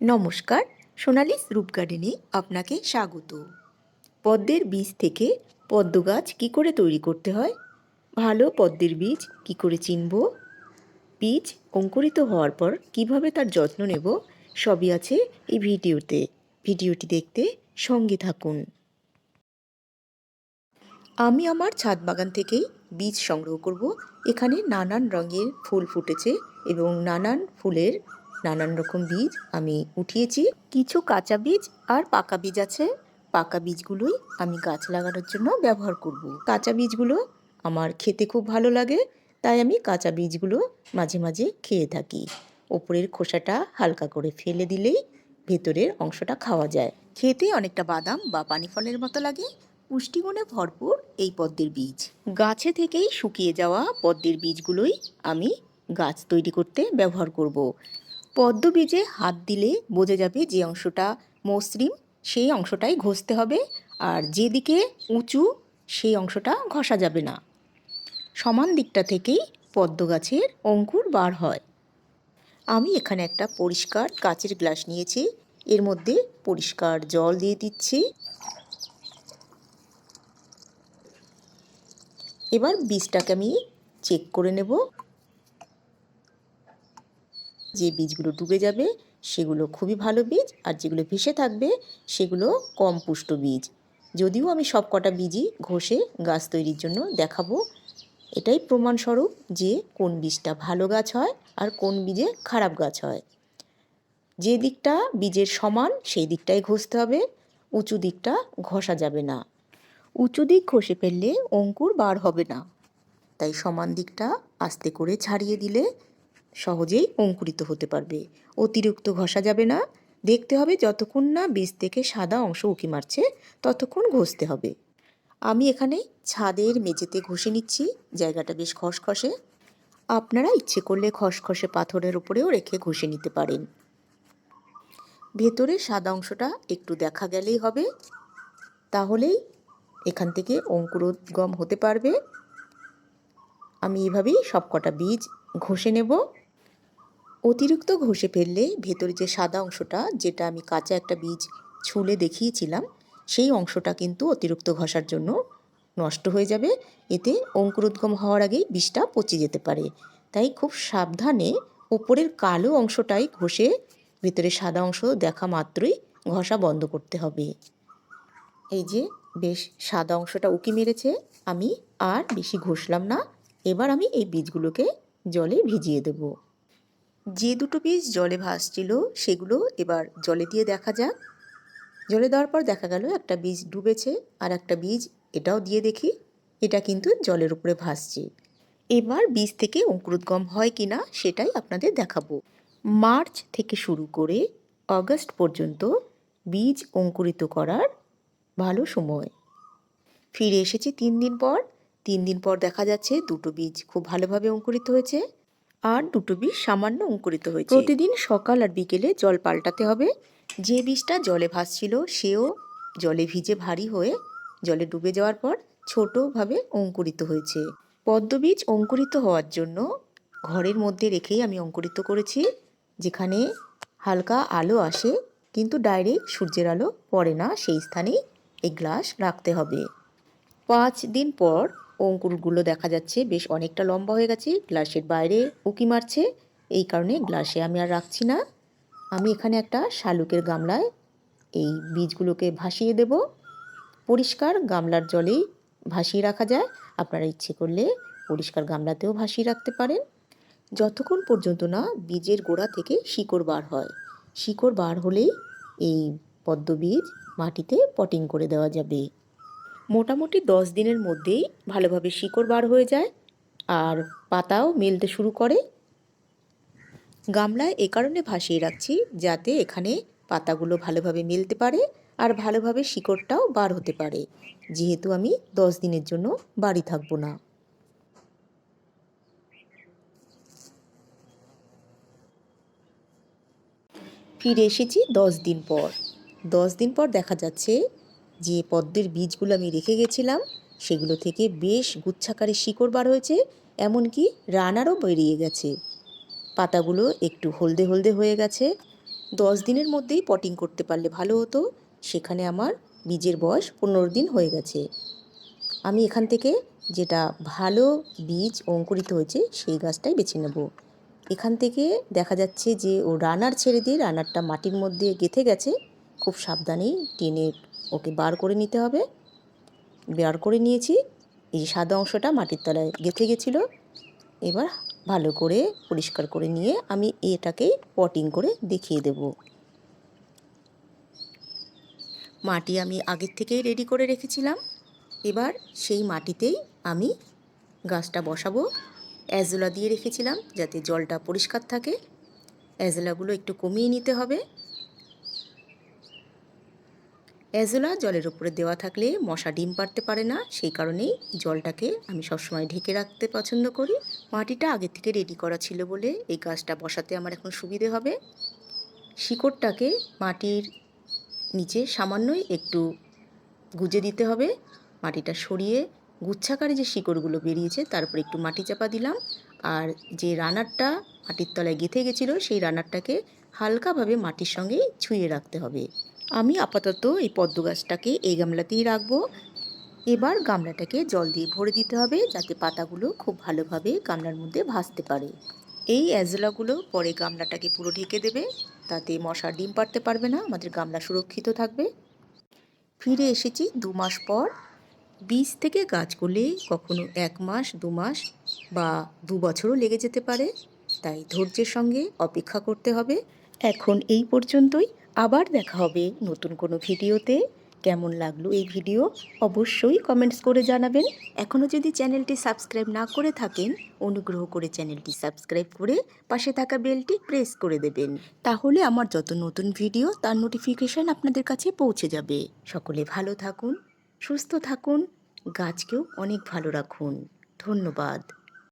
নমস্কার সোনালিস রূপ গার্ডেনে আপনাকে স্বাগত। পদ্মের বীজ থেকে পদ্ম গাছ কী করে তৈরি করতে হয়? ভালো পদ্মের বীজ কি করে চিনব? বীজ অঙ্কুরিত হওয়ার পর কীভাবে তার যত্ন নেব? সবই আছে এই ভিডিওতে। ভিডিওটি দেখতে সঙ্গে থাকুন। আমি আমার ছাদ বাগান থেকেই বীজ সংগ্রহ করব। এখানে নানান রঙের ফুল ফুটেছে এবং নানান ফুলের নানান রকম বীজ আমি উঠিয়েছি। কিছু কাঁচা বীজ আর পাকা বীজ আছে। পাকা বীজগুলোই আমি গাছ লাগানোর জন্য ব্যবহার করব। কাঁচা বীজগুলো আমার খেতে খুব ভালো লাগে, তাই আমি কাঁচা বীজগুলো মাঝে মাঝে খেয়ে থাকি। ওপরের খোসাটা হালকা করে ফেলে দিলেই ভেতরের অংশটা খাওয়া যায়। খেতে অনেকটা বাদাম বা পানি ফলের মতো লাগে। পুষ্টিগুণে ভরপুর এই পদ্মের বীজ। গাছে থেকেই শুকিয়ে যাওয়া পদ্মের বীজগুলোই আমি গাছ তৈরি করতে ব্যবহার করব। পদ্ম বীজে হাত দিলে বোঝা যাবে যে অংশটা মসৃণ, সেই অংশটাই ঘষতে হবে। আর যেদিকে উঁচু, সেই অংশটা ঘষা যাবে না। সমান দিকটা থেকেই পদ্ম গাছের অঙ্কুর বার হয়। আমি এখানে একটা পরিষ্কার কাচের গ্লাস নিয়েছি। এর মধ্যে পরিষ্কার জল দিয়ে দিচ্ছি। এবার বীজটাকে আমি চেক করে নেব। যে বীজগুলো ডুবে যাবে, সেগুলো খুবই ভালো বীজ আর যেগুলো ভেসে থাকবে, সেগুলো কম পুষ্ট বীজ। যদিও আমি সব কটা বীজই ঘষে গাছ তৈরির জন্য দেখাবো, এটাই প্রমাণস্বরূপ যে কোন বীজটা ভালো গাছ হয় আর কোন বীজে খারাপ গাছ হয়। যে দিকটা বীজের সমান, সেই দিকটাই ঘষতে হবে, উঁচু দিকটা ঘষা যাবে না। উঁচু দিক ঘষে ফেললে অঙ্কুর বার হবে না। তাই সমান দিকটা আস্তে করে ছাড়িয়ে দিলে সহজেই অঙ্কুরিত হতে পারবে। অতিরিক্ত ঘষা যাবে না। দেখতে হবে যতক্ষণ না বীজ থেকে সাদা অংশ উঁকি মারছে, ততক্ষণ ঘষতে হবে। আমি এখানে ছাদের মেঝেতে ঘষে নিচ্ছি। জায়গাটা বেশ খসখসে। আপনারা ইচ্ছে করলে খসখসে পাথরের উপরেও রেখে ঘষে নিতে পারেন। ভেতরে সাদা অংশটা একটু দেখা গেলেই হবে। তাহলেই এখান থেকে অঙ্কুরোদ্গম হতে পারবে। আমি এভাবেই সবকটা বীজ ঘষে নেব। অতিরিক্ত ঘষে ফেললে ভেতরে যে সাদা অংশটা, যেটা আমি কাঁচা একটা বীজ ছুলে দেখিয়েছিলাম, সেই অংশটা কিন্তু অতিরিক্ত ঘষার জন্য নষ্ট হয়ে যাবে। এতে অঙ্কুরোদ্গম হওয়ার আগেই বীজটা পচে যেতে পারে। তাই খুব সাবধানে উপরের কালো অংশটাই ঘষে ভেতরে সাদা অংশ দেখা মাত্রই ঘষা বন্ধ করতে হবে। এই যে বেশ সাদা অংশটা উকি মেরেছে, আমি আর বেশি ঘষলাম না। এবার আমি এই বীজগুলোকে জলে ভিজিয়ে দেব। যে দুটো বীজ জলে ভাসছিল, সেগুলো এবার জলে দিয়ে দেখা যাক। জলে দেওয়ার পর দেখা গেল একটা বীজ ডুবেছে আর একটা বীজ এটাও দিয়ে দেখি, এটা কিন্তু জলের উপরে ভাসছে। এবার বীজ থেকে অঙ্কুরোদ্গম হয় কি না, সেটাই আপনাদের দেখাবো। মার্চ থেকে শুরু করে অগস্ট পর্যন্ত বীজ অঙ্কুরিত করার ভালো সময়। ফিরে এসেছি তিন দিন পর। তিন দিন পর দেখা যাচ্ছে দুটো বীজ খুব ভালোভাবে অঙ্কুরিত হয়েছে। আর দুটো বীজ সামান্য অঙ্কুরিত হয়েছে। প্রতিদিন সকাল আর বিকেলে জল পাল্টাতে হবে। যে বীজটা জলে ভাসছিল, সেও জলে ভিজে ভারী হয়ে জলে ডুবে যাওয়ার পর ছোটোভাবে অঙ্কুরিত হয়েছে। পদ্ম বীজ অঙ্কুরিত হওয়ার জন্য ঘরের মধ্যে রেখেই আমি অঙ্কুরিত করেছি, যেখানে হালকা আলো আসে, কিন্তু ডাইরেক্ট সূর্যের আলো পড়ে না। সেই স্থানেই এই গ্লাস রাখতে হবে। পাঁচ দিন পর অঙ্কুরগুলো দেখা যাচ্ছে। বেশ অনেকটা লম্বা হয়ে গেছে, গ্লাসের বাইরে উকি মারছে। এই কারণে গ্লাসে আমি আর রাখছি না। আমি এখানে একটা শালুকের গামলায় এই বীজগুলোকে ভাসিয়ে দেব। পরিষ্কার গামলার জলেই ভাসিয়ে রাখা যায়। আপনারা ইচ্ছে করলে পরিষ্কার গামলাতেও ভাসিয়ে রাখতে পারেন। যতক্ষণ পর্যন্ত না বীজের গোড়া থেকে শিকড় বার হয়। শিকড় বার হলেই এই পদ্ম বীজ মাটিতে পটিং করে দেওয়া যাবে। মোটামুটি দশ দিনের মধ্যেই ভালোভাবে শিকড় বার হয়ে যায় আর পাতাও মেলতে শুরু করে। গামলায় এ কারণে ভাসিয়ে রাখছি যাতে এখানে পাতাগুলো ভালোভাবে মেলতে পারে আর ভালোভাবে শিকড়টাও বার হতে পারে। যেহেতু আমি দশ দিনের জন্য বাড়ি থাকব না। ফিরে এসেছি দশ দিন পর। দশ দিন পর দেখা যাচ্ছে যে পদ্মের বীজগুলো আমি রেখে গেছিলাম, সেগুলো থেকে বেশ গুচ্ছাকারে শিকড় বার হয়েছে, এমনকি রানারও বেরিয়ে গেছে। পাতাগুলো একটু হলদে হলদে হয়ে গেছে। দশ দিনের মধ্যেই পটিং করতে পারলে ভালো হতো। সেখানে আমার বীজের বয়স পনেরো দিন হয়ে গেছে। আমি এখান থেকে যেটা ভালো বীজ অঙ্কুরিত হয়েছে, সেই গাছটাই বেছে নেব। এখান থেকে দেখা যাচ্ছে যে ও রানার ছেড়ে দিয়ে রানারটা মাটির মধ্যে গেঁথে গেছে। খুব সাবধানেই টেনে ওকে বার করে নিতে হবে। বার করে নিয়েছি। এই সাদা অংশটা মাটির তলায় গেঁথে গেছিল। এবার ভালো করে পরিষ্কার করে নিয়ে আমি এটাকেই পটিং করে দেখিয়ে দেব। মাটি আমি আগের থেকেই রেডি করে রেখেছিলাম। এবার সেই মাটিতেই আমি গাছটা বসাবো। অ্যাজোলা দিয়ে রেখেছিলাম যাতে জলটা পরিষ্কার থাকে। অ্যাজোলাগুলো একটু কমিয়ে নিতে হবে। অ্যাজোলা জলের উপরে দেওয়া থাকলে মশা ডিম পারতে পারে না, সেই কারণেই জলটাকে আমি সবসময় ঢেকে রাখতে পছন্দ করি। মাটিটা আগে থেকে রেডি করা ছিল বলে এই গাছটা বসাতে আমার এখন সুবিধে হবে। শিকড়টাকে মাটির নিচে সামান্যই একটু গুজে দিতে হবে। মাটিটা সরিয়ে গুচ্ছাকারে যে শিকড়গুলো বেরিয়েছে তারপর একটু মাটি চাপা দিলাম। আর যে রানারটা মাটির তলায় গেঁথে গেছিল, সেই রানারটাকে হালকাভাবে মাটির সঙ্গেই ছুঁয়ে রাখতে হবে। আমি আপাতত এই পদ্ম গাছটাকে এই গামলাতেই রাখব। এবার গামলাটাকে জল দিয়ে ভরে দিতে হবে যাতে পাতাগুলো খুব ভালোভাবে গামলার মধ্যে ভাসতে পারে। এই অ্যাজলাগুলো পরে গামলাটাকে পুরো ঢেকে দেবে। তাতে মশার ডিম পারতে পারবে না, আমাদের গামলা সুরক্ষিত থাকবে। ফিরে এসেছি দু মাস পর। বীজ থেকে গাছ করলে কখনো এক মাস, দু মাস বা দু বছরও লেগে যেতে পারে। তাই ধৈর্যের সঙ্গে অপেক্ষা করতে হবে। এখন এই পর্যন্তই। আবার দেখা হবে নতুন কোনো ভিডিওতে। কেমন লাগল এই ভিডিও? অবশ্যই কমেন্টস করে জানাবেন। এখনও যদি চ্যানেলটি সাবস্ক্রাইব না করে থাকেন, অনুগ্রহ করে চ্যানেলটি সাবস্ক্রাইব করে পাশে থাকা বেলটি প্রেস করে দেবেন। তাহলে আমার যত নতুন ভিডিও, তার নোটিফিকেশন আপনাদের কাছে পৌঁছে যাবে। সকলে ভালো থাকুন, সুস্থ থাকুন, গাছকেও অনেক ভালো রাখুন। ধন্যবাদ।